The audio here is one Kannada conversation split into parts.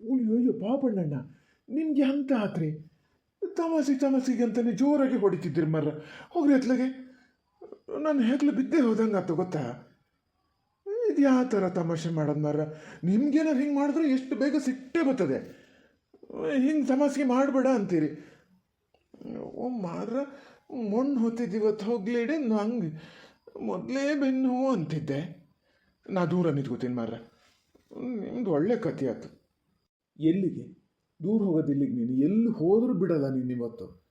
ಅಯ್ಯೋ ಪಾಪಣ್ಣಣ್ಣ ನಿಮ್ಗೆ ಅಂತ ಆತ್ರಿ? ತಮಾಸಿ, ತಮಾಸಿಗೆ ಅಂತಾನೆ ಜೋರಾಗಿ ಹೊಡಿತಿದ್ದಿರಿ ಮರ್ರ. ಹೋಗ್ರಿ ಎತ್ಲಗೆ ನಾನು ಹೆಗ್ಲು ಬಿದ್ದೇ ಹೋದಂಗೆ ಗೊತ್ತಾ? ಇದು ಯಾವ ಥರ ತಮಾಷೆ ಮಾಡೋದು ಮರ್ರ? ನಿಮ್ಗೇನಾರು ಹಿಂಗೆ ಮಾಡಿದ್ರೆ ಎಷ್ಟು ಬೇಗ ಸಿಟ್ಟೇ ಬರ್ತದೆ. ಹಿಂಗೆ ತಮಾಷೆ ಮಾಡಬೇಡ ಅಂತೀರಿ. ಓ ಮಾರ ಮಣ್ಣು ಹೊತ್ತಿದ್ದೀವತ್ತು ಹೋಗ್ಲೇಡೆ ಹಂಗೆ ಮೊದಲೇ ಬೆನ್ನು ಅಂತಿದ್ದೆ. ನಾ ದೂರ ನಿಂತ್ಕೋತೀನಿ ಮಾರ್ರ. ನಿಮ್ದು ಒಳ್ಳೆ ಕಥೆ ಆಯ್ತು. ಎಲ್ಲಿಗೆ? ದೂರ ಹೋಗೋದಿಲ್ಲ ನೀನು? ಎಲ್ಲಿ ಹೋದರೂ ಬಿಡಲ್ಲ ನೀನು ಇವತ್ತು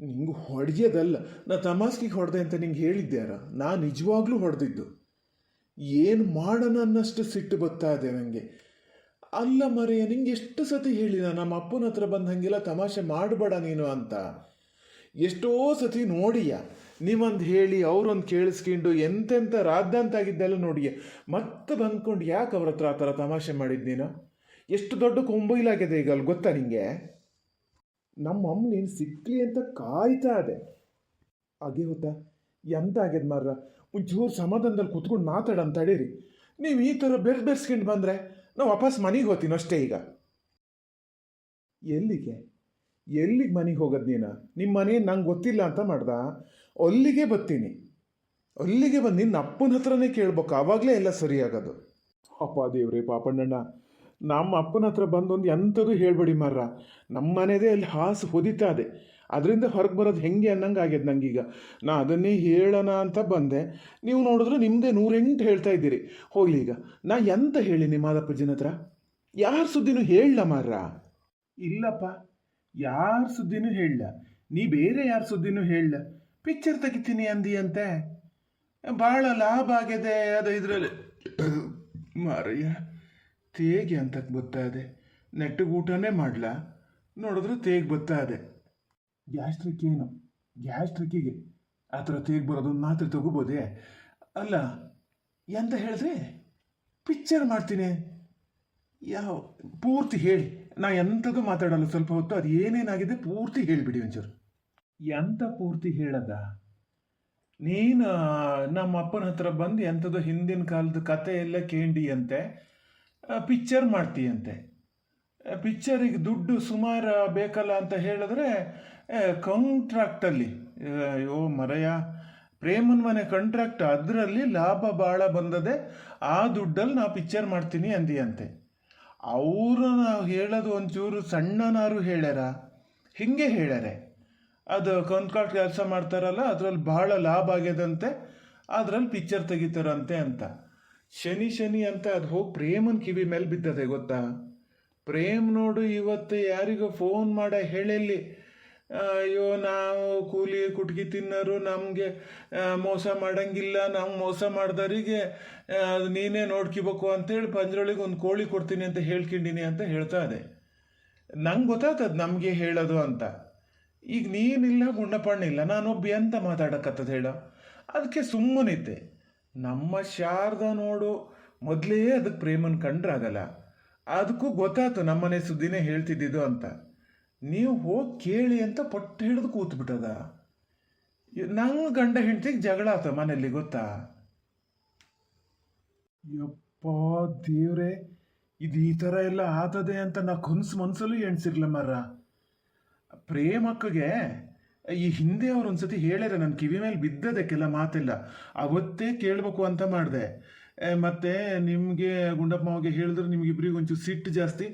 ನಿಂಗೆ ಹೊಡೆಯೋದಲ್ಲ. ನಾ ತಮಾಸ್ಕಿಗೆ ಹೊಡೆದೆ ಅಂತ ನಿಂಗೆ ಹೇಳಿದ್ದೆ ಅರ ನಾ ನಿಜವಾಗ್ಲೂ ಹೊಡೆದಿದ್ದು. ಏನು ಮಾಡೋಣ ಅನ್ನಷ್ಟು ಸಿಟ್ಟು ಬರ್ತಾ ಇದೆ ನನಗೆ ಅಲ್ಲ ಮರೆಯ ನಿಂಗೆ ಎಷ್ಟು ಸತಿ ಹೇಳಿದ ನಮ್ಮ ಅಪ್ಪನ ಹತ್ರ ಬಂದ ಹಾಗೆಲ್ಲ ತಮಾಷೆ ಮಾಡಬೇಡ ನೀನು ಅಂತ. ಎಷ್ಟೋ ಸತಿ ನೋಡಿಯ. ನೀವೊಂದು ಹೇಳಿ, ಅವ್ರೊಂದು ಕೇಳಿಸ್ಕೊಂಡು ಎಂತೆಂಥ ರಾದ್ದಂತಾಗಿದ್ದೆಲ್ಲ ನೋಡಿಯ. ಮತ್ತೆ ಬಂದ್ಕೊಂಡು ಯಾಕೆ ಅವ್ರ ಹತ್ರ ಆ ಥರ ತಮಾಷೆ ಮಾಡಿದ್ದು ನೀನು? ಎಷ್ಟು ದೊಡ್ಡ ಕೊಂಬೈಲಾಗಿದೆ ಈಗ ಅಲ್ಲಿ ಗೊತ್ತಾ ನಿಮಗೆ ನಮ್ಮ ಅಮ್ಮ ನೀನು ಸಿಕ್ಲಿ ಅಂತ ಕಾಯ್ತಾ ಇದೆ. ಹಾಗೆ ಗೊತ್ತಾ? ಎಂತ ಆಗ್ಯದ ಮಾರ್ರ? ಒಂಚೂರು ಸಮಾಧಾನದಲ್ಲಿ ಕುತ್ಕೊಂಡು ಮಾತಾಡೋಣ ತಡೀರಿ ನೀವು ಈ ಥರ ಬೆರ್ ಬೆರ್ಸ್ಕೊಂಡು ಬಂದರೆ ನಾವು ವಾಪಸ್ ಮನೆಗೆ ಹೋಗ್ತೀನಿ ಅಷ್ಟೇ ಈಗ. ಎಲ್ಲಿಗೆ? ಎಲ್ಲಿಗೆ ಮನೆಗೆ ಹೋಗೋದು ನೀನು? ನಿಮ್ಮ ಮನೆ ನಂಗೆ ಗೊತ್ತಿಲ್ಲ ಅಂತ ಮಾಡ್ದ? ಅಲ್ಲಿಗೆ ಬರ್ತೀನಿ ಅಲ್ಲಿಗೆ ಬಂದು ನಿನ್ನ ಅಪ್ಪನ ಹತ್ರನೇ ಕೇಳ್ಬೇಕು. ಆವಾಗಲೇ ಎಲ್ಲ ಸರಿಯಾಗೋದು. ಅಪ್ಪ ದೇವ್ರಿ, ಪಾಪಣ್ಣಣ್ಣ. ನಮ್ಮ ಅಪ್ಪನ ಹತ್ರ ಬಂದೊಂದು ಎಂಥದ್ದು ಹೇಳಬೇಡಿ ಮಾರ್ರ. ನಮ್ಮ ಮನೆದೇ ಅಲ್ಲಿ ಹಾಸು ಹೊದಿತಾದೆ ಅದರಿಂದ ಹೊರಗೆ ಬರೋದು ಹೆಂಗೆ ಅನ್ನಂಗೆ ಆಗ್ಯದ ನಂಗೀಗ. ನಾ ಅದನ್ನೇ ಹೇಳೋಣ ಅಂತ ಬಂದೆ. ನೀವು ನೋಡಿದ್ರೆ ನಿಮ್ಮದೇ ನೂರೆಂಟು ಹೇಳ್ತಾ ಇದ್ದೀರಿ. ಹೋಗ್ಲಿ ಈಗ. ನಾ ಎಂತ ಹೇಳಿ ನಿಮ್ಮ ಮಾದಪ್ಪಜಿನ ಹತ್ರ? ಯಾರ ಸುದ್ದಿನೂ ಹೇಳಲ್ಲ ಮಾರ್ರ. ಇಲ್ಲಪ್ಪ. ಯಾರ ಸುದ್ದಿನೂ ಹೇಳಲ್ಲ ನೀ ಬೇರೆ ಯಾರ ಸುದ್ದಿನೂ ಹೇಳಲ್ಲ ಪಿಕ್ಚರ್ ತೆಗಿತೀನಿ ಅಂದಿ ಅಂತೆ ಭಾಳ ಲಾಭ ಆಗಿದೆ ಅದು ಇದರಲ್ಲಿ. ಮಾರಯ್ಯ. ತೇಗೆ ಇದೆ. ನೆಟ್ಟಗೆ ಊಟನೇ ಮಾಡ್ಲಾ? ನೋಡಿದ್ರೆ ತೇಗ್ ಬತ್ತಾ ಇದೆ. ಗ್ಯಾಸ್ಟ್ರಿಕ್ ಏನು? ಗ್ಯಾಸ್ಟ್ರಿಕ್ಕಿಗೆ ಆ ಥರ ತೇಗ್ ಬರೋದು ಮಾತ್ರ ಮಾತ್ರೆ ತಗೋಬೋದೇ? ಅಲ್ಲ, ಎಂತ ಹೇಳಿದ್ರೆ ಪಿಕ್ಚರ್ ಮಾಡ್ತೀನಿ. ಯಾವ, ಪೂರ್ತಿ ಹೇಳಿ. ನಾ ಎಂಥದ್ದು ಮಾತಾಡಲ್ಲ, ಸ್ವಲ್ಪ ಹೊತ್ತು ಅದು ಏನೇನಾಗಿದೆ ಪೂರ್ತಿ ಹೇಳಿಬಿಡಿ ಒಂಚೂರು. ಎಂಥ ಪೂರ್ತಿ ಹೇಳದ? ನೀನು ನಮ್ಮ ಅಪ್ಪನ ಹತ್ರ ಬಂದು ಎಂಥದ್ದು ಹಿಂದಿನ ಕಾಲದ ಕತೆ ಎಲ್ಲ ಕೇಂಡಿ ಅಂತೆ. ಪಿಕ್ಚರ್ ಮಾಡ್ತೀಯಂತೆ. ಪಿಕ್ಚರಿಗೆ ದುಡ್ಡು ಸುಮಾರು ಬೇಕಲ್ಲ ಅಂತ ಹೇಳಿದ್ರೆ ಕಾಂಟ್ರಾಕ್ಟಲ್ಲಿ ಅಯ್ಯೋ ಮರಯ ಪ್ರೇಮನ್ ಮನೆ ಕಾಂಟ್ರಾಕ್ಟ್ ಅದರಲ್ಲಿ ಲಾಭ ಭಾಳ ಬಂದದೆ, ಆ ದುಡ್ಡಲ್ಲಿ ನಾ ಪಿಕ್ಚರ್ ಮಾಡ್ತೀನಿ ಅಂದಿಯಂತೆ. ಅವರು ನಾವು ಹೇಳೋದು ಒಂಚೂರು ಸಣ್ಣನಾರು ಹೇಳ್ಯಾರ, ಹಿಂಗೆ ಹೇಳ್ಯಾರೆ. ಅದು ಕಾಂಟ್ರಾಕ್ಟ್ ಕೆಲಸ ಮಾಡ್ತಾರಲ್ಲ, ಅದರಲ್ಲಿ ಭಾಳ ಲಾಭ ಆಗ್ಯದಂತೆ, ಅದರಲ್ಲಿ ಪಿಕ್ಚರ್ ತೆಗಿತಾರಂತೆ ಅಂತ. ಶನಿ ಶನಿ ಅಂತ ಅದು ಹೋಗಿ ಪ್ರೇಮನ್ ಕಿವಿ ಮೇಲೆ ಬಿದ್ದದೆ, ಗೊತ್ತಾ? ಪ್ರೇಮ್ ನೋಡು, ಇವತ್ತು ಯಾರಿಗೂ ಫೋನ್ ಮಾಡ ಹೇಳಲ್ಲಿ ಅಯ್ಯೋ, ನಾವು ಕೂಲಿ ಕುಟ್ಗಿ ತಿನ್ನೋರು, ನಮಗೆ ಮೋಸ ಮಾಡಂಗಿಲ್ಲ, ನಾವು ಮೋಸ ಮಾಡ್ದವರಿಗೆ ನೀನೇ ನೋಡ್ಕಿಬೇಕು ಅಂತೇಳಿ ಪಂಜರೊಳಗೆ ಒಂದು ಕೋಳಿ ಕೊಡ್ತೀನಿ ಅಂತ ಹೇಳ್ಕೊಂಡಿನಿ ಅಂತ ಹೇಳ್ತಾ ಇದೆ. ನಂಗೆ ಗೊತ್ತಾಗ್ತದೆ ನಮಗೆ ಹೇಳೋದು ಅಂತ. ಈಗ ನೀನಿಲ್ಲ ಗುಂಡಪಣ್ಣಿಲ್ಲ ನಾನೊಬ್ಬ ಎಂತ ಮಾತಾಡಕತ್ತದ ಹೇಳೋ? ಅದಕ್ಕೆ ಸುಮ್ಮನಿದ್ದೆ. ನಮ್ಮ ಶಾರದ ನೋಡು, ಮೊದಲೇ ಅದಕ್ಕೆ ಪ್ರೇಮನ್ ಕಂಡ್ರಾಗಲ್ಲ ಅದಕ್ಕೂ ಗೊತ್ತಾಯ್ತು ನಮ್ಮನೆ ಸುದ್ದಿನೇ ಹೇಳ್ತಿದ್ದಿದ್ದು ಅಂತ. ನೀವು ಹೋಗಿ ಕೇಳಿ ಅಂತ ಪಟ್ಟು ಹಿಡಿದು ಕೂತ್ಬಿಟ್ಟದ. ನಂಗೆ ಗಂಡ ಹೆಂಡ್ತಿಗೆ ಜಗಳ ಆತ ಮನೆಯಲ್ಲಿ, ಗೊತ್ತಾ? ಯಪ್ಪ ದೇವ್ರೆ, ಇದು ಈ ಥರ ಎಲ್ಲ ಆತದೆ ಅಂತ ನಾ ಕನ್ಸು ಮನ್ಸಲ್ಲೂ ಎಣ್ಸಿರ್ಲ ಮರ ಪ್ರೇಮಕ್ಕಗೆ ಈ ಹಿಂದೆ ಅವ್ರು ಒಂದ್ಸತಿ ಹೇಳ್ಯಾರ ನನ್ನ ಕಿವಿ ಮೇಲೆ ಬಿದ್ದದಕ್ಕೆಲ್ಲ ಮಾತಿಲ್ಲ. ಅವತ್ತೇ ಕೇಳಬೇಕು ಅಂತ ಮಾಡಿದೆ. ಮತ್ತೆ ನಿಮಗೆ ಗುಂಡಪ್ಪ ಮಾವಿಗೆ ಹೇಳಿದ್ರೆ ನಿಮ್ಗೆ ಇಬ್ಬರಿಗೆ ಒಂಚೂರು ಸಿಟ್ಟು ಜಾಸ್ತಿ.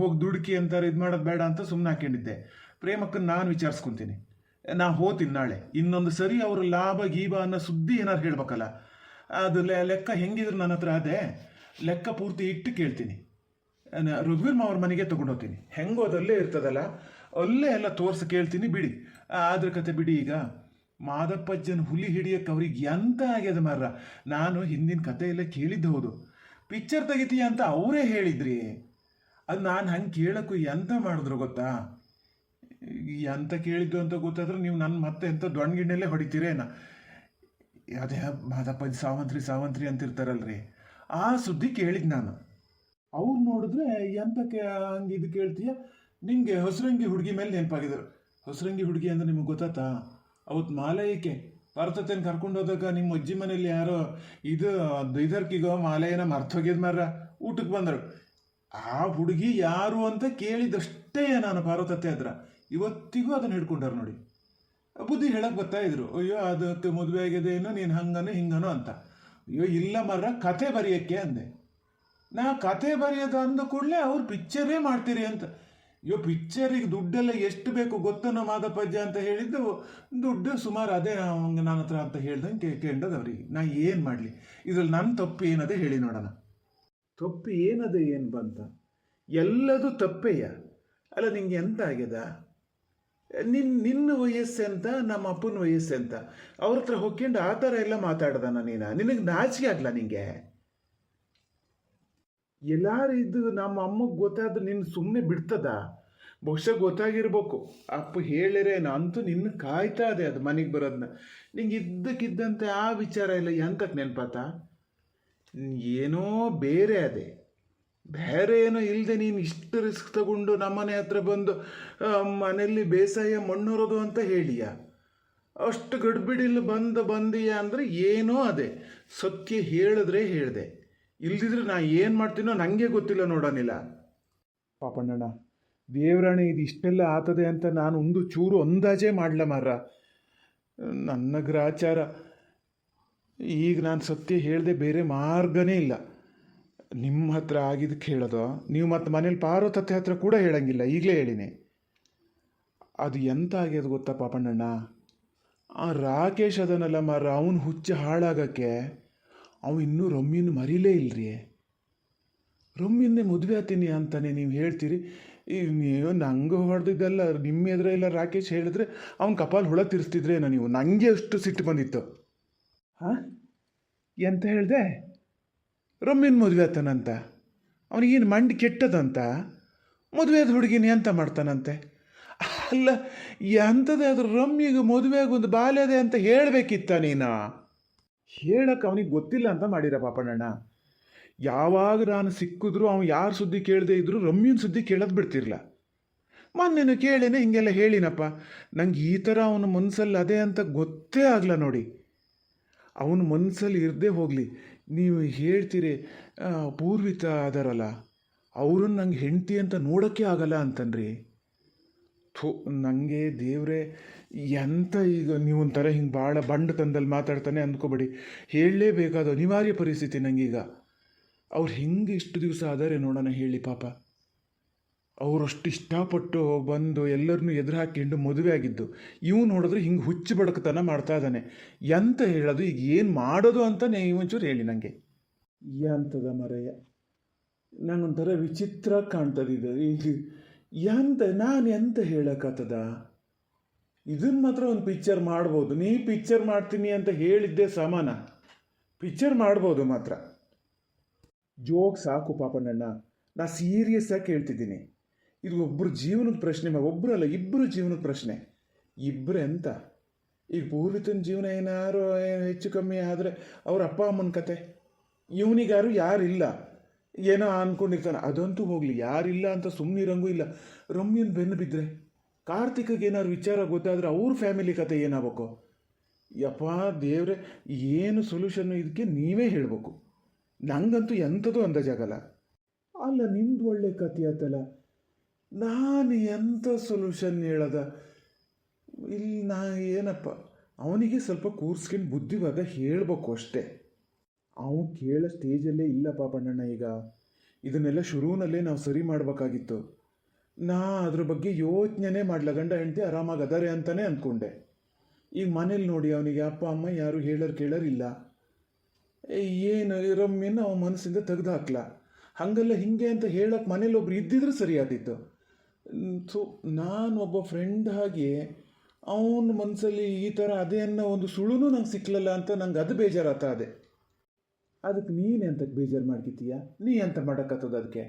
ಹೋಗಿ ದುಡುಕಿ ಅಂತಾರೆ, ಇದು ಮಾಡೋದು ಬೇಡ ಅಂತ ಸುಮ್ಮನೆ ಹಾಕೊಂಡಿದ್ದೆ ಪ್ರೇಮಕ್ಕನ್ನು ನಾನು ವಿಚಾರಿಸ್ಕೊತೀನಿ. ನಾ ಹೋತೀನಿ ನಾಳೆ. ಇನ್ನೊಂದು ಸರಿ ಅವ್ರ ಲಾಭ ಗೀಬ ಅನ್ನೋ ಸುದ್ದಿ ಏನಾರು ಹೇಳ್ಬೇಕಲ್ಲ, ಅದು ಲೆಕ್ಕ ಹೆಂಗಿದ್ರು ನನ್ನ ಹತ್ರ ಅದೇ ಲೆಕ್ಕ ಪೂರ್ತಿ ಇಟ್ಟು ಕೇಳ್ತೀನಿ. ರಘುವೀರ್ ಮಾವ್ರ ಮನೆಗೆ ತೊಗೊಂಡೋಗ್ತೀನಿ ಹೆಂಗೋದಲ್ಲೇ ಇರ್ತದಲ್ಲ, ಅಲ್ಲೇ ಎಲ್ಲ ತೋರಿಸಿ ಕೇಳ್ತೀನಿ, ಬಿಡಿ. ಅದ್ರ ಕತೆ ಬಿಡಿ ಈಗ. ಮಾದಪ್ಪಜ್ಜನ ಹುಲಿ ಹಿಡಿಯಕ್ಕೆ ಅವ್ರಿಗೆ ಎಂತ ಆಗ್ಯದ ಮರ್ರ? ನಾನು ಹಿಂದಿನ ಕತೆ ಎಲ್ಲ ಕೇಳಿದ್ದು ಹೌದು. ಪಿಕ್ಚರ್ ತೆಗಿತೀಯ ಅಂತ ಅವರೇ ಹೇಳಿದ್ರಿ. ಅದು ನಾನು ಹಂಗೆ ಕೇಳಕ್ಕೂ ಎಂತ ಮಾಡಿದ್ರು ಗೊತ್ತಾ? ಎಂತ ಕೇಳಿದ್ದು ಅಂತ ಗೊತ್ತಾದ್ರೆ ನೀವು ನನ್ನ ಮತ್ತೆ ಎಂತ ದೊಣ್ಣಗಿಣ್ಣಲ್ಲೇ ಹೊಡಿತೀರೇನ ಅದೇ ಮಾದಪ್ಪಜ್ಜಿ ಸಾವಂತ್ರಿ ಸಾವಂತ್ರಿ ಅಂತಿರ್ತಾರಲ್ರಿ. ಆ ಸುದ್ದಿ ಕೇಳಿದ್ ನಾನು. ಅವ್ರು ನೋಡಿದ್ರೆ ಎಂತಕ್ಕೆ ಹಂಗೆ ಇದು ಕೇಳ್ತೀಯ? ನಿಮಗೆ ಹೊಸರಂಗಿ ಹುಡುಗಿ ಮೇಲೆ ನೆನಪಾಗಿದ್ರು. ಹೊಸರಂಗಿ ಹುಡುಗಿ ಅಂದ್ರೆ ನಿಮಗೆ ಗೊತ್ತಾತಾ ಅವತ್ತು ಮಾಲಯಕ್ಕೆ ಭಾರತತ್ತೇನು ಕರ್ಕೊಂಡು ಹೋದಾಗ ನಿಮ್ಮ ಅಜ್ಜಿ ಮನೇಲಿ ಯಾರೋ ಇದು ಬೈದರ್ಕಿಗೋ ಮಾಲೆಯನ್ನ ಮರ್ತೋಗ್ಯದ ಮಾರ ಊಟಕ್ಕೆ ಬಂದರು. ಆ ಹುಡುಗಿ ಯಾರು ಅಂತ ಕೇಳಿದಷ್ಟೇ ನಾನು ಪಾರ್ವತತ್ತೆ ಹತ್ರ. ಇವತ್ತಿಗೂ ಅದನ್ನ ಹಿಡ್ಕೊಂಡಾರ ನೋಡಿ. ಬುದ್ಧಿ ಹೇಳಕ್ಕೆ ಬರ್ತಾ ಇದ್ರು. ಅಯ್ಯೋ, ಅದಕ್ಕೆ ಮದುವೆ ಆಗಿದೆ ಏನೋ ನೀನು ಹಂಗನೋ, ಹಿಂಗನೋ ಅಂತ. ಅಯ್ಯೋ, ಇಲ್ಲ ಮರ ಕತೆ ಬರೆಯಕ್ಕೆ ಅಂದೆ. ನಾ ಕತೆ ಬರೆಯೋದು ಅಂದ ಕೂಡಲೇ ಅವ್ರು ಪಿಕ್ಚರೇ ಮಾಡ್ತೀರಿ ಅಂತ. ಅಯ್ಯೋ ಪಿಕ್ಚರಿಗೆ ದುಡ್ಡೆಲ್ಲ ಎಷ್ಟು ಬೇಕು ಗೊತ್ತನೋ ಮಾದಪ್ಪಜ್ಜ ಅಂತ ಹೇಳಿದ್ದು, ದುಡ್ಡು ಸುಮಾರು ಅದೇ ನನ್ನ ಹತ್ರ ಅಂತ ಹೇಳ್ದಂಗೆ ಕೇಳ್ದದು ಅವ್ರಿಗೆ. ನಾ ಏನು ಮಾಡಲಿ? ಇದ್ರಲ್ಲಿ ನನ್ನ ತಪ್ಪು ಏನದೆ ಹೇಳಿ ನೋಡೋಣ. ತಪ್ಪು ಏನದ ಏನು ಬಂತ? ಎಲ್ಲದು ತಪ್ಪೆಯ? ಅಲ್ಲ, ನಿಂಗೆ ಎಂತ ಆಗ್ಯದ? ನಿನ್, ನಿನ್ನ ವಯಸ್ಸೆಂತ ನಮ್ಮ ಅಪ್ಪನ ವಯಸ್ಸೆಂತ ಅವ್ರ ಹತ್ರ ಹೊಕ್ಕೊಂಡು ಆ ಥರ ಎಲ್ಲ ಮಾತಾಡ್ದಾನ ನೀನು? ನಿನಗೆ ನಾಚಿಕೆ ಆಗ್ಲ ನಿಂಗೆ? ಎಲ್ಲಾರು ಇದು ನಮ್ಮ ಅಮ್ಮಗೆ ಗೊತ್ತಾದ್ರೆ ನಿನ್ನ ಸುಮ್ಮನೆ ಬಿಡ್ತದ? ಬಹುಶಃ ಗೊತ್ತಾಗಿರ್ಬೇಕು. ಅಪ್ಪ ಹೇಳಿರೇನು ಅಂತೂ ನಿನ್ನ ಕಾಯ್ತಾ ಇದೆ ಅದು ಮನೆಗೆ ಬರೋದನ್ನ ನಿಂಗೆ ಇದ್ದಕ್ಕಿದ್ದಂತೆ ಆ ವಿಚಾರ ಇಲ್ಲ ಎಂತಕ್ಕೆ ನೆನಪಾತ? ಏನೋ ಬೇರೆ ಅದೇ. ಬೇರೆ ಏನೋ ಇಲ್ಲದೆ ನೀನು ಇಷ್ಟು ರಿಸ್ಕ್ ತಗೊಂಡು ನಮ್ಮನೆ ಹತ್ರ ಬಂದು ಮನೆಯಲ್ಲಿ ಬೇಸಾಯ ಮಣ್ಣುರೋದು ಅಂತ ಹೇಳಿಯ? ಅಷ್ಟು ಗಡ್ಬಿಡಿಲ್ಲ ಬಂದು ಬಂದೀಯ ಅಂದರೆ ಏನೋ ಅದೇ. ಸತ್ಯ ಹೇಳಿದ್ರೆ ಹೇಳಿದೆ. ಇಲ್ದಿದ್ರೆ ನಾ ಏನು ಮಾಡ್ತೀನೋ ನನಗೆ ಗೊತ್ತಿಲ್ಲ ನೋಡೋನಿಲ್ಲ ಪಾಪಣ್ಣಣ್ಣ ದೇವರಾಣಿ ಇದು ಇಷ್ಟೆಲ್ಲ ಆತದೆ ಅಂತ ನಾನು ಒಂದು ಚೂರು ಅಂದಾಜೇ ಮಾಡಲ ಮಾರ ನನ್ನ ಗ್ರಾಚಾರ. ಈಗ ನಾನು ಸತ್ಯ ಹೇಳದೆ ಬೇರೆ ಮಾರ್ಗನೇ ಇಲ್ಲ. ನಿಮ್ಮ ಹತ್ರ ಆಗಿದ್ದಕ್ಕೆ ಹೇಳೋದು, ನೀವು ಮತ್ತೆ ಮನೇಲಿ ಪಾರ್ವತತ್ತೆ ಹತ್ರ ಕೂಡ ಹೇಳಂಗಿಲ್ಲ, ಈಗಲೇ ಹೇಳಿನಿ. ಅದು ಎಂತ ಆಗ್ಯದ ಗೊತ್ತಾ ಪಾಪಣ್ಣಣ್ಣ? ಆ ರಾಕೇಶ್ ಅದನಲ್ಲ ಮಾರ ಅವನು ಹುಚ್ಚ ಹಾಳಾಗಕ್ಕೆ ಅವ ಇನ್ನೂ ರಮ್ಯನ ಮರಿಲೇ ಇಲ್ರಿ. ರಮ್ಯನ್ನೇ ಮದುವೆ ಆತೀನಿ ಅಂತಾನೆ ನೀವು ಹೇಳ್ತೀರಿ. ಈ ನೀವು ನಂಗೆ ಹೊಡೆದಿದ್ದೆಲ್ಲ, ನಿಮ್ಮ ಎದುರೆಲ್ಲ ರಾಕೇಶ್ ಹೇಳಿದ್ರೆ ಅವ್ನ ಕಪಾಲ್ ಹುಳ ತಿರ್ಸ್ತಿದ್ರೇನೋ ನೀವು. ನನಗೆ ಅಷ್ಟು ಸಿಟ್ಟು ಬಂದಿತ್ತು. ಹಾಂ? ಎಂತ ಹೇಳಿದೆ? ರಮ್ಯನ ಮದುವೆ ಆತನಂತ? ಅವನಿಗೇನು ಮಂಡಿ ಕೆಟ್ಟದಂತ? ಮದುವೆ ಆದ ಹುಡುಗಿನ ಎಂತ ಮಾಡ್ತಾನಂತೆ? ಅಲ್ಲ ಎಂಥದೇ ಆದರೂ ರಮ್ಯಗೆ ಮದುವೆ ಒಂದು ಬಾಲ್ಯದೆ ಅಂತ ಹೇಳಬೇಕಿತ್ತ ನೀನು? ಹೇಳಕ್ಕೆ ಅವನಿಗೆ ಗೊತ್ತಿಲ್ಲ ಅಂತ ಮಾಡಿರ ಪಾಪಣ್ಣಣ್ಣ. ಯಾವಾಗ ನಾನು ಸಿಕ್ಕಿದ್ರು ಅವನು ಯಾರ ಸುದ್ದಿ ಕೇಳದೆ ಇದ್ರು ರಮ್ಯನ ಸುದ್ದಿ ಕೇಳೋದು ಬಿಡ್ತಿರ್ಲ. ಮೊನ್ನೆನು ಕೇಳೇನೆ, ಹಿಂಗೆಲ್ಲ ಹೇಳಿನಪ್ಪ. ನಂಗೆ ಈ ಥರ ಅವನ ಮನಸ್ಸಲ್ಲಿ ಅದೇ ಅಂತ ಗೊತ್ತೇ ಆಗಲ್ಲ ನೋಡಿ. ಅವನ ಮನಸ್ಸಲ್ಲಿ ಇರದೇ ಹೋಗಲಿ. ನೀವು ಹೇಳ್ತೀರಿ ಪೂರ್ವಿತ ಅದಾರಲ್ಲ ಅವ್ರನ್ನ ನಂಗೆ ಹೆಂಡತಿ ಅಂತ ನೋಡೋಕ್ಕೆ ಆಗಲ್ಲ ಅಂತನ್ರಿ. ಥು ನನಗೆ ದೇವರೇ, ಎಂತ ಈಗ ನೀವು ಒಂಥರ ಹಿಂಗೆ ಭಾಳ ಬಂಡ ತಂದಲ್ಲಿ ಮಾತಾಡ್ತಾನೆ ಅಂದ್ಕೋಬೇಡಿ. ಹೇಳಲೇಬೇಕಾದ ಅನಿವಾರ್ಯ ಪರಿಸ್ಥಿತಿ ನನಗೀಗ ಅವ್ರು ಹೆಂಗೆ ಇಷ್ಟು ದಿವಸ ಆದರೆ ನೋಡೋಣ ಹೇಳಿ ಪಾಪ. ಅವರಷ್ಟು ಇಷ್ಟಪಟ್ಟು ಬಂದು ಎಲ್ಲರನ್ನೂ ಎದುರು ಹಾಕಿಕೊಂಡು ಮದುವೆ ಆಗಿದ್ದು, ಇವ್ನು ನೋಡಿದ್ರೆ ಹಿಂಗೆ ಹುಚ್ಚು ಬಡಕತನ ಮಾಡ್ತಾ ಇದ್ದಾನೆ. ಎಂತ ಹೇಳೋದು, ಈಗ ಏನು ಮಾಡೋದು ಅಂತ ಒಂಚೂರು ಹೇಳಿ ನನಗೆ ಎಂತದ ಮರಯ್ಯ, ನಂಗೊಂಥರ ವಿಚಿತ್ರ ಕಾಣ್ತದಿದೆ ಈಗ ಎಂತ ನಾನು ಎಂತ ಹೇಳಕತ್ತದ ಇದನ್ನ ಮಾತ್ರ ಒಂದು ಪಿಕ್ಚರ್ ಮಾಡ್ಬೋದು. ನೀ ಪಿಕ್ಚರ್ ಮಾಡ್ತೀನಿ ಅಂತ ಹೇಳಿದ್ದೆ ಸಮಾನ. ಪಿಕ್ಚರ್ ಮಾಡ್ಬೋದು ಮಾತ್ರ. ಜೋಕ್ ಸಾಕು ಪಾಪಣ್ಣಣ್ಣ. ನಾ ಸೀರಿಯಸ್ ಆಗಿ ಕೇಳ್ತಿದ್ದೀನಿ. ಇದು ಒಬ್ಬರು ಜೀವನದ ಪ್ರಶ್ನೆ ಅಲ್ಲ ಇಬ್ಬರು ಜೀವನದ ಪ್ರಶ್ನೆ. ಇಬ್ಬರು ಎಂತ? ಈಗ ಪೂರ್ವಿತನ ಜೀವನ ಏನಾರು ಹೆಚ್ಚು ಕಮ್ಮಿ ಆದರೆ ಅವ್ರ ಅಪ್ಪ ಅಮ್ಮನ ಕತೆ. ಇವನಿಗಾರು ಯಾರಿಲ್ಲ. ಏನೋ ಅನ್ಕೊಂಡಿರ್ತಾನೆ. ಅದಂತೂ ಹೋಗಲಿ, ಯಾರಿಲ್ಲ ಅಂತ ಸುಮ್ಮನಿರಂಗೂ ಇಲ್ಲ. ರಮ್ಯನ್ ಬೆನ್ನು ಬಿದ್ದರೆ ಕಾರ್ತಿಕ್ಗೆ ಏನಾದ್ರು ವಿಚಾರ ಗೊತ್ತಾದರೆ ಅವ್ರ ಫ್ಯಾಮಿಲಿ ಕತೆ ಏನಾಗಬೇಕು? ಯಪ್ಪ ದೇವ್ರೆ, ಏನು ಸೊಲ್ಯೂಷನ್ನು ಇದಕ್ಕೆ ನೀವೇ ಹೇಳಬೇಕು. ನನಗಂತೂ ಎಂಥದ್ದು ಅಂದಾಜಾಗಲ್ಲ ಅಲ್ಲ ನಿಂದು ಒಳ್ಳೆ ಕತೆ ಆತಲ್ಲ. ನಾನು ಎಂಥ ಸೊಲ್ಯೂಷನ್ ಹೇಳದ? ಇಲ್ಲಿ ನಾ ಏನಪ್ಪ, ಅವನಿಗೆ ಸ್ವಲ್ಪ ಕೂರ್ಸ್ಕೊಂಡು ಬುದ್ಧಿವಾದ ಹೇಳಬೇಕು ಅಷ್ಟೇ. ಅವನು ಕೇಳೋ ಸ್ಟೇಜಲ್ಲೇ ಇಲ್ಲ ಪಾಪಣ್ಣಣ್ಣ ಈಗ. ಇದನ್ನೆಲ್ಲ ಶುರುವಿನಲ್ಲೇ ನಾವು ಸರಿ ಮಾಡಬೇಕಾಗಿತ್ತು. ನಾ ಅದ್ರ ಬಗ್ಗೆ ಯೋಚನೆ ಮಾಡ್ಲ, ಗಂಡ ಹೆಂಡತಿ ಆರಾಮಾಗಿ ಅದಾರೆ ಅಂತಲೇ ಅಂದ್ಕೊಂಡೆ ಈಗ ಮನೇಲಿ ನೋಡಿ ಅವನಿಗೆ ಅಪ್ಪ, ಅಮ್ಮ ಯಾರು ಹೇಳೋರು ಕೇಳೋರಿಲ್ಲ ಏನು ರಮ್ಯನ ಅವನ ಮನಸ್ಸಿಂದ ತೆಗೆದು ಹಾಕ್ಲ ಹಂಗಲ್ಲ ಹಿಂಗೆ ಅಂತ ಹೇಳಕ್ಕೆ ಮನೇಲಿ ಒಬ್ರು ಇದ್ದಿದ್ರೆ ಸರಿಯಾದಿತ್ತು ಸೊ, ನಾನು ಒಬ್ಬ ಫ್ರೆಂಡ್ ಹಾಗೆ ಅವನ ಮನಸ್ಸಲ್ಲಿ ಈ ಥರ ಅದೇ ಅನ್ನೋ ಒಂದು ಸುಳುನು ನಂಗೆ ಸಿಕ್ಲಲ್ಲ ಅಂತ ನಂಗೆ ಅದು ಬೇಜಾರಾತ ಅದೇ ಅದಕ್ಕೆ ನೀನು ಎಂತಕ್ಕೆ ಬೇಜಾರು ಮಾಡ್ಕಿತೀಯ ನೀ ಎಂತ ಮಾಡೋಕ್ಕತ್ತದ ಅದಕ್ಕೆ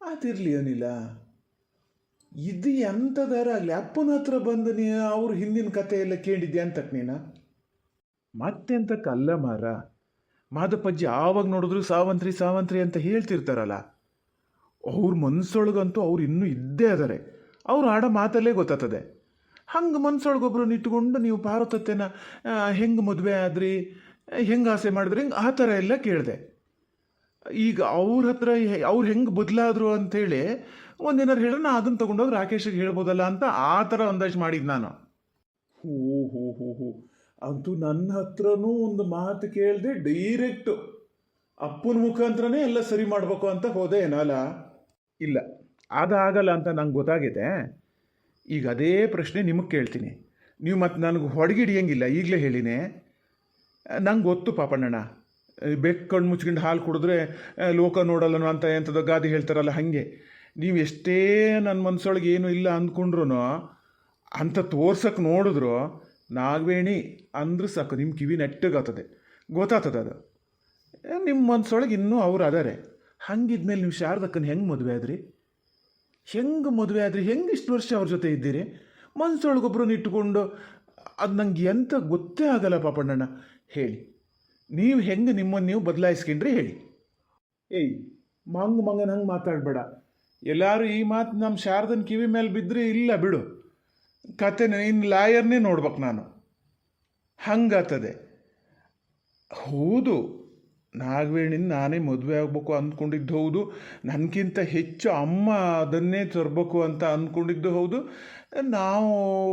ಅದಿರಲಿ ಏನಿಲ್ಲ. ಇದು ಎಂಥದಾರಾಗಲಿ ಅಪ್ಪನ ಹತ್ರ ಬಂದು ನೀ ಅವ್ರ ಹಿಂದಿನ ಕಥೆ ಎಲ್ಲ ಕೇಳಿದ್ಯಾ ಅಂತಕ್ಕೆ ನೀನು? ಮತ್ತೆಂತಕ್ಕಲ್ಲ ಮಾರ? ಮಾದಪ್ಪಜ್ಜಿ ಆವಾಗ ನೋಡಿದ್ರು ಸಾವಂತ್ರಿ ಸಾವಂತ್ರಿ ಅಂತ ಹೇಳ್ತಿರ್ತಾರಲ್ಲ. ಅವ್ರ ಮನಸ್ಸೊಳಗಂತೂ ಅವ್ರು ಇನ್ನೂ ಇದ್ದೇ ಅದಾರೆ ಅವ್ರು ಆಡೋ ಮಾತಲ್ಲೇ ಗೊತ್ತಾಗ್ತದೆ. ಹಂಗೆ ಮನ್ಸೊಳಗೊಬ್ರನ್ನ ಇಟ್ಕೊಂಡು ನೀವು ಪಾರ್ವತತ್ತೆನ ಹೆಂಗೆ ಮದುವೆ ಆದ್ರಿ? ಹೆಂಗೆ ಆಸೆ ಮಾಡಿದ್ರೆ ಹಿಂಗೆ ಆ ಥರ ಎಲ್ಲ ಕೇಳಿದೆ. ಈಗ ಅವ್ರ ಹತ್ರ ಅವ್ರು ಹೆಂಗೆ ಬದಲಾದ್ರು ಅಂಥೇಳಿ ಒಂದೇನಾರು ಹೇಳೋ ನಾ ಅದನ್ನು ತೊಗೊಂಡೋಗಿ ರಾಕೇಶಿಗೆ ಹೇಳ್ಬೋದಲ್ಲ ಅಂತ ಆ ಥರ ಅಂದಾಜು ಮಾಡಿದ್ದು ನಾನು. ಹೋ ಹೋ ಹೋ ಹೋ. ಅಂತೂ ನನ್ನ ಹತ್ರನೂ ಒಂದು ಮಾತು ಕೇಳಿದೆ ಡೈರೆಕ್ಟು ಅಪ್ಪನ ಮುಖಾಂತರನೇ ಎಲ್ಲ ಸರಿ ಮಾಡಬೇಕು ಅಂತ ಹೋದೆ ಏನಲ್ಲ? ಇಲ್ಲ, ಅದಾಗಲ್ಲ ಅಂತ ನಂಗೆ ಗೊತ್ತಾಗಿದೆ. ಈಗ ಅದೇ ಪ್ರಶ್ನೆ ನಿಮಗೆ ಕೇಳ್ತೀನಿ. ನೀವು ಮತ್ತೆ ನನಗೆ ಹೊಡಗಿಡಿಯಂಗಿಲ್ಲ, ಈಗಲೇ ಹೇಳಿನೇ. ನಂಗೆ ಗೊತ್ತು ಪಾಪಣ್ಣಣ್ಣ. ಬೆಕ್ಕು ಕಣ್ಣು ಮುಚ್ಕೊಂಡು ಹಾಲು ಕುಡಿದ್ರೆ ಲೋಕ ನೋಡಲ್ಲನು ಅಂತ ಎಂಥದ್ದು ಗಾದೆ ಹೇಳ್ತಾರಲ್ಲ ಹಾಗೆ. ನೀವು ಎಷ್ಟೇ ನನ್ನ ಮನಸ್ಸೊಳಗೆ ಏನೂ ಇಲ್ಲ ಅಂದ್ಕೊಂಡ್ರು ಅಂತ ತೋರ್ಸಕ್ಕೆ ನೋಡಿದ್ರು, ನಾಗವೇಣಿ ಅಂದ್ರೆ ಸಾಕು ನಿಮ್ಮ ಕಿವಿ ನೆಟ್ಟಗಾಗ್ತದೆ. ಗೊತ್ತಾಗ್ತದೆ ಅದು. ನಿಮ್ಮ ಮನಸ್ಸೊಳಗೆ ಇನ್ನೂ ಅವ್ರು ಅದಾರೆ. ಹಂಗಿದ್ಮೇಲೆ ನೀವು ಶಾರದಕ್ಕನ ಹೆಂಗೆ ಮದುವೆ ಆದ್ರಿ? ಹೆಂಗೆ ಮದುವೆ ಆದ್ರಿ? ಹೆಂಗೆ ಇಷ್ಟು ವರ್ಷ ಅವ್ರ ಜೊತೆ ಇದ್ದೀರಿ? ಮನಸ್ಸೊಳಗೊಬ್ಬರನ್ನ ಇಟ್ಟುಕೊಂಡು ಅದು ನಂಗೆ ಎಂತ ಗೊತ್ತೇ ಆಗಲ್ಲ ಪಾಪಣ್ಣಣ್ಣ. ಹೇಳಿ. ನೀವು ಹೆಂಗೆ ನಿಮ್ಮನ್ನು ನೀವು ಬದಲಾಯಿಸ್ಕೊಂಡ್ರಿ ಹೇಳಿ. ಏಯ್, ಮಂಗ ಮಂಗನ ಹಂಗೆ ಮಾತಾಡಬೇಡ. ಎಲ್ಲರೂ ಈ ಮಾತು ನಮ್ಮ ಶಾರದನ ಕಿವಿ ಮೇಲೆ ಬಿದ್ದರೆ ಇಲ್ಲ ಬಿಡು. ಕತೆ ಇನ್ನು ಲಾಯರ್ನೇ ನೋಡ್ಬೇಕು ನಾನು. ಹಂಗಾತದೆ. ಹೌದು, ನಾಗವೇಣಿನ ನಾನೇ ಮದುವೆ ಆಗಬೇಕು ಅಂದ್ಕೊಂಡಿದ್ದು ಹೌದು. ನನಗಿಂತ ಹೆಚ್ಚು ಅಮ್ಮ ಅದನ್ನೇ ತರಬೇಕು ಅಂತ ಅಂದ್ಕೊಂಡಿದ್ದು ಹೌದು. ನಾವು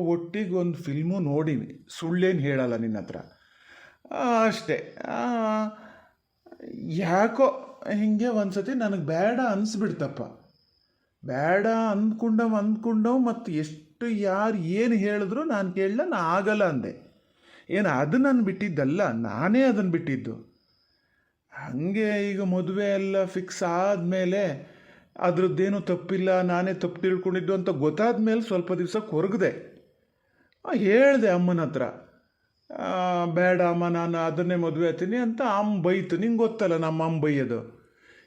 ಒಟ್ಟಿಗೆ ಒಂದು ಫಿಲ್ಮು ನೋಡೀವಿ. ಸುಳ್ಳೇನು ಹೇಳಲ್ಲ ನಿನ್ನ ಹತ್ರ ಅಷ್ಟೇ. ಯಾಕೋ ಹಿಂಗೆ ಒಂದ್ಸತಿ ನನಗೆ ಬೇಡ ಅನಿಸ್ಬಿಡ್ತಪ್ಪ. ಬೇಡ ಅಂದ್ಕೊಂಡವ್ ಅಂದ್ಕೊಂಡವ್ ಮತ್ತು ಎಷ್ಟು ಯಾರು ಏನು ಹೇಳಿದ್ರು ನಾನು ಕೇಳಲ್ಲ ನಾ ಆಗಲ್ಲ ಅಂದೆ. ಏನು ಅದು ನಾನು ಬಿಟ್ಟಿದ್ದಲ್ಲ, ನಾನೇ ಅದನ್ನು ಬಿಟ್ಟಿದ್ದು. ಹಾಗೆ ಈಗ ಮದುವೆ ಎಲ್ಲ ಫಿಕ್ಸ್ ಆದಮೇಲೆ ಅದ್ರದ್ದೇನು ತಪ್ಪಿಲ್ಲ, ನಾನೇ ತಪ್ಪು ತಿಳ್ಕೊಂಡಿದ್ದು ಅಂತ ಗೊತ್ತಾದ ಮೇಲೆ ಸ್ವಲ್ಪ ದಿವಸ ಕೊರಗದೆ. ಹೇಳಿದೆ ಅಮ್ಮನ ಹತ್ರ. ಬೇಡ ಅಮ್ಮ, ನಾನು ಅದನ್ನೇ ಮದುವೆ ಆಗ್ತೀನಿ ಅಂತ ಅಮ್ಮ ಬೈತು. ನಿಂಗೆ ಗೊತ್ತಲ್ಲ ನಮ್ಮ ಅಮ್ಮ ಬೈಯೋದು.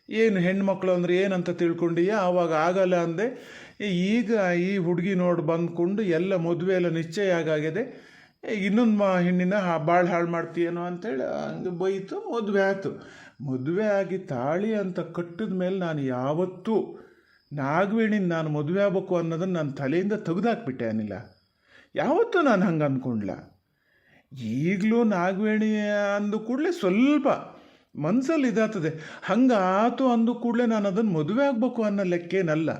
ಏನು ಹೆಣ್ಮಕ್ಳು ಅಂದ್ರೆ ಏನಂತ ತಿಳ್ಕೊಂಡಿಯ? ಆವಾಗ ಆಗಲ್ಲ ಅಂದೆ. ಈಗ ಈ ಹುಡುಗಿ ನೋಡಿ ಬಂದ್ಕೊಂಡು ಎಲ್ಲ ಮದುವೆ ಎಲ್ಲ ನಿಶ್ಚಯ ಆಗಾಗಿದೆ. ಇನ್ನೊಂದು ಮಾ ಹೆಣ್ಣಿನ ಭಾಳ ಹಾಳು ಮಾಡ್ತೀಯೇನೋ ಅಂತೇಳಿ ಹಂಗೆ ಬೈತು. ಮದುವೆ ಆಯಿತು. ಮದುವೆ ಆಗಿ ತಾಳಿ ಅಂತ ಕಟ್ಟಿದ ಮೇಲೆ ನಾನು ಯಾವತ್ತೂ ನಾಗವೇಣಿನ ನಾನು ಮದುವೆ ಆಗಬೇಕು ಅನ್ನೋದನ್ನು ನನ್ನ ತಲೆಯಿಂದ ತೆಗೆದಾಕ್ಬಿಟ್ಟೆ ಅನಿಲ್ಲ ಯಾವತ್ತೂ ನಾನು ಹಂಗೆ ಅಂದ್ಕೊಂಡ್ಲ. ಈಗಲೂ ನಾಗವೇಣಿ ಅಂದು ಕೂಡಲೇ ಸ್ವಲ್ಪ ಮನಸ್ಸಲ್ಲಿ ಇದಾಗ್ತದೆ. ಹಂಗೆ ಆತು ಅಂದು ಕೂಡಲೇ ನಾನು ಅದನ್ನು ಮದುವೆ ಆಗಬೇಕು ಅನ್ನೋ ಲೆಕ್ಕೇನಲ್ಲ.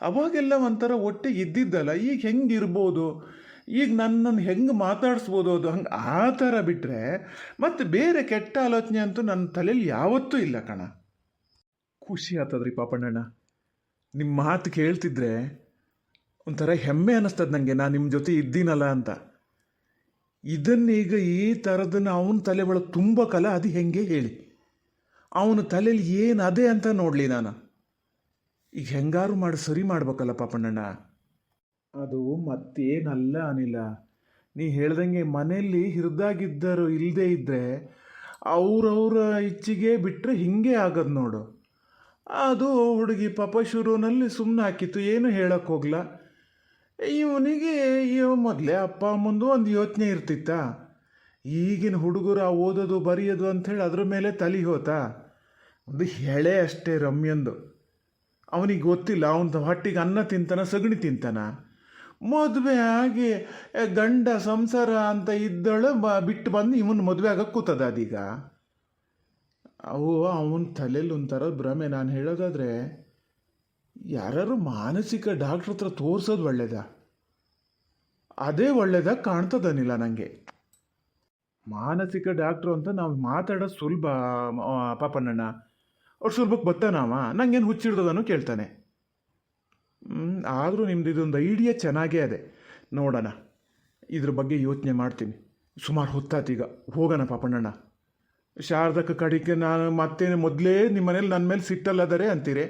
ಅವಾಗೆಲ್ಲ ಒಂಥರ ಒಟ್ಟಿಗೆ ಇದ್ದಿದ್ದಲ್ಲ. ಈಗ ಹೆಂಗಿರ್ಬೋದು? ಈಗ ನನ್ನನ್ನು ಹೆಂಗೆ ಮಾತಾಡಿಸ್ಬೋದು ಅದು? ಹಂಗೆ ಆ ಥರ ಬಿಟ್ಟರೆ ಮತ್ತು ಬೇರೆ ಕೆಟ್ಟ ಆಲೋಚನೆ ಅಂತೂ ನನ್ನ ತಲೆಯಲ್ಲಿ ಯಾವತ್ತೂ ಇಲ್ಲ ಕಣ. ಖುಷಿ ಆಗ್ತದ್ರಿ ಪಾಪಣ್ಣಣ್ಣ. ನಿಮ್ಮ ಮಾತು ಕೇಳ್ತಿದ್ರೆ ಒಂಥರ ಹೆಮ್ಮೆ ಅನ್ನಿಸ್ತದೆ ನನಗೆ ನಾನು ನಿಮ್ಮ ಜೊತೆ ಇದ್ದೀನಲ್ಲ ಅಂತ. ಇದನ್ನೀಗ ಈ ಥರದನ್ನು ಅವನ ತಲೆ ಒಳಗೆ ತುಂಬಕಲ್ಲ ಅದು ಹೆಂಗೆ ಹೇಳಿ. ಅವನ ತಲೆಯಲ್ಲಿ ಏನು ಅದೇ ಅಂತ ನೋಡಲಿ ನಾನು. ಈಗ ಹೆಂಗಾರು ಮಾಡಿ ಸರಿ ಮಾಡ್ಬೇಕಲ್ಲ ಪಾಪಣ್ಣಣ್ಣ. ಅದು ಮತ್ತೇನಲ್ಲ ಅನಿಲ. ನೀ ಹೇಳ್ದಂಗೆ ಮನೆಯಲ್ಲಿ ಹಿರಿದಾಗಿದ್ದರು ಇಲ್ಲದೇ ಇದ್ದರೆ ಅವ್ರವ್ರ ಇಚ್ಛಿಗೆ ಬಿಟ್ಟರೆ ಹಿಂಗೆ ಆಗೋದು ನೋಡು. ಅದು ಹುಡುಗಿ ಪಾಪ ಶುರುವಿನಲ್ಲಿ ಸುಮ್ಮನೆ ಹಾಕಿತ್ತು ಏನು ಹೇಳೋಕ್ಕೋಗ್ಲ ಇವನಿಗೆ ಇವ ಮೊದಲೇ ಅಪ್ಪ ಅಮ್ಮಂದು ಒಂದು ಯೋಚನೆ ಇರ್ತಿತ್ತ? ಈಗಿನ ಹುಡುಗರು ಓದೋದು ಬರೆಯೋದು ಅಂಥೇಳಿ ಅದ್ರ ಮೇಲೆ ತಲೆ ಹೋತ? ಒಂದು ಹೆಳೆ ಅಷ್ಟೇ ರಮ್ಯಂದು. ಅವನಿಗೆ ಗೊತ್ತಿಲ್ಲ ಅವನ ಹೊಟ್ಟಿಗೆ ಅನ್ನ ತಿಂತಾನ, ಸಗಣಿ ತಿಂತಾನ? ಮದುವೆ ಆಗಿ ಗಂಡ ಸಂಸಾರ ಅಂತ ಇದ್ದಳು, ಬ, ಬಿಟ್ಟು ಬಂದು ಇವನು ಮದುವೆ ಆಗಕ್ಕೆ ಕೂತದ ಅದೀಗ? ಅವು ಅವನ ತಲೆಯಲ್ಲಿ ಒಂಥರ ಭ್ರಮೆ. ನಾನು ಹೇಳೋದಾದರೆ ಯಾರು ಮಾನಸಿಕ ಡಾಕ್ಟ್ರ್ ಹತ್ರ ತೋರಿಸೋದು ಒಳ್ಳೇದ? ಅದೇ ಒಳ್ಳೇದ ಕಾಣ್ತದನಿಲ್ಲ ನನಗೆ ಮಾನಸಿಕ ಡಾಕ್ಟ್ರು ಅಂತ ನಾವು ಮಾತಾಡೋ ಸುಲಭ ಪಾಪಣ್ಣ ಅವ್ರು ಸುಲಭಕ್ಕೆ ಬತ್ತಾನವ ನಂಗೇನು ಹುಚ್ಚಿಡ್ದದನು ಕೇಳ್ತಾನೆ. ಆದರೂ ನಿಮ್ದು ಇದೊಂದು ಐಡಿಯಾ ಚೆನ್ನಾಗೇ ಅದೇ. ನೋಡೋಣ, ಇದ್ರ ಬಗ್ಗೆ ಯೋಚನೆ ಮಾಡ್ತೀನಿ. ಸುಮಾರು ಹೊತ್ತಾತೀಗ ಹೋಗೋಣ ಪಾಪಣ್ಣಣ್ಣ. ಶಾರದಕ್ಕ ಕಡಿಕೆ ನಾನು ಮತ್ತೇನು ಮೊದಲೇ ನಿಮ್ಮ ಮನೇಲಿ ನನ್ನ ಮೇಲೆ ಸಿಟ್ಟಲ್ಲದರೆ ಅಂತೀರಿ.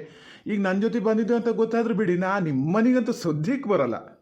ಈಗ ನನ್ನ ಜೊತೆ ಬಂದಿದ್ದು ಅಂತ ಗೊತ್ತಾದ್ರೆ ಬಿಡಿ ನಾ ನಿಮ್ಮನಿಗಂತೂ ಸದ್ಯಕ್ಕೆ ಬರಲ್ಲ.